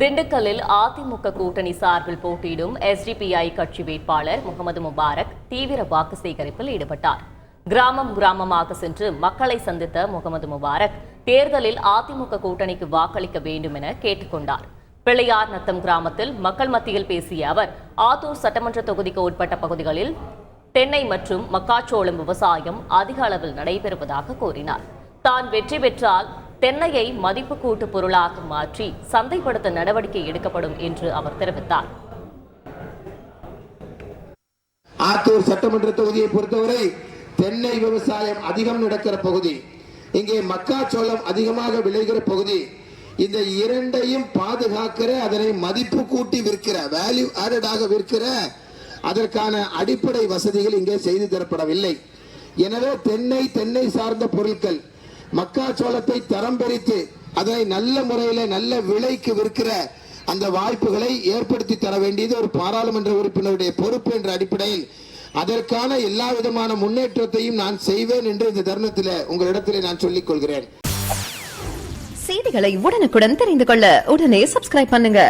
திண்டுக்கல்லில் அதிமுக கூட்டணி சார்பில் போட்டியிடும் எஸ்டிபிஐ கட்சி வேட்பாளர் முகமது முபாரக் தீவிர வாக்கு சேகரிப்பில் ஈடுபட்டார். கிராமம் கிராமமாக சென்று மக்களை சந்தித்த முகமது முபாரக் தேர்தலில் அதிமுக கூட்டணிக்கு வாக்களிக்க வேண்டும் என கேட்டுக்கொண்டார். பிள்ளையார் நத்தம் கிராமத்தில் மக்கள் மத்தியில் பேசிய அவர் ஆத்தூர் சட்டமன்ற தொகுதிக்கு உட்பட்ட பகுதிகளில் தென்னை மற்றும் மக்காச்சோளம் விவசாயம் அதிக அளவில் நடைபெறுவதாக கூறினார். தான் வெற்றி பெற்றால் தென்னையை மதிப்பு கூட்டு பொருளாக மாற்றி சந்தைப்படுத்த நடவடிக்கை எடுக்கப்படும் என்று அவர் தெரிவித்தார். ஆத்தூர் சட்டமன்ற தொகுதியை பொறுத்தவரை தென்னை விவசாயம் அதிகம் நடக்கிற பகுதி இங்கே மக்காச்சோளம் அதிகமாக விளைகிற பகுதி இந்த இரண்டையும் பாதுகாக்கிற அதனை மதிப்பு கூட்டி விற்கிற வேல்யூ ஆடடாக விற்கிற அதற்கான அடிப்படை வசதிகள் இங்கே செய்து தரப்படவில்லை. எனவே தென்னை தென்னை சார்ந்த பொருட்கள் மக்காச்சோளத்தை தரம் பிரித்து அதனை நல்ல முறையில் நல்ல விலைக்கு விற்கிற அந்த வாய்ப்புகளை ஏற்படுத்தி தர வேண்டியது ஒரு பாராளுமன்ற உறுப்பினருடைய பொறுப்பு என்ற அடிப்படையில் அதற்கான எல்லா விதமான முன்னேற்றத்தையும் நான் செய்வேன் என்று இந்த தருணத்தில் உங்களிடத்திலே நான் சொல்லிக் கொள்கிறேன். செய்திகளை உடனுக்குடன் தெரிந்து கொள்ள உடனே சப்ஸ்கிரைப் பண்ணுங்க.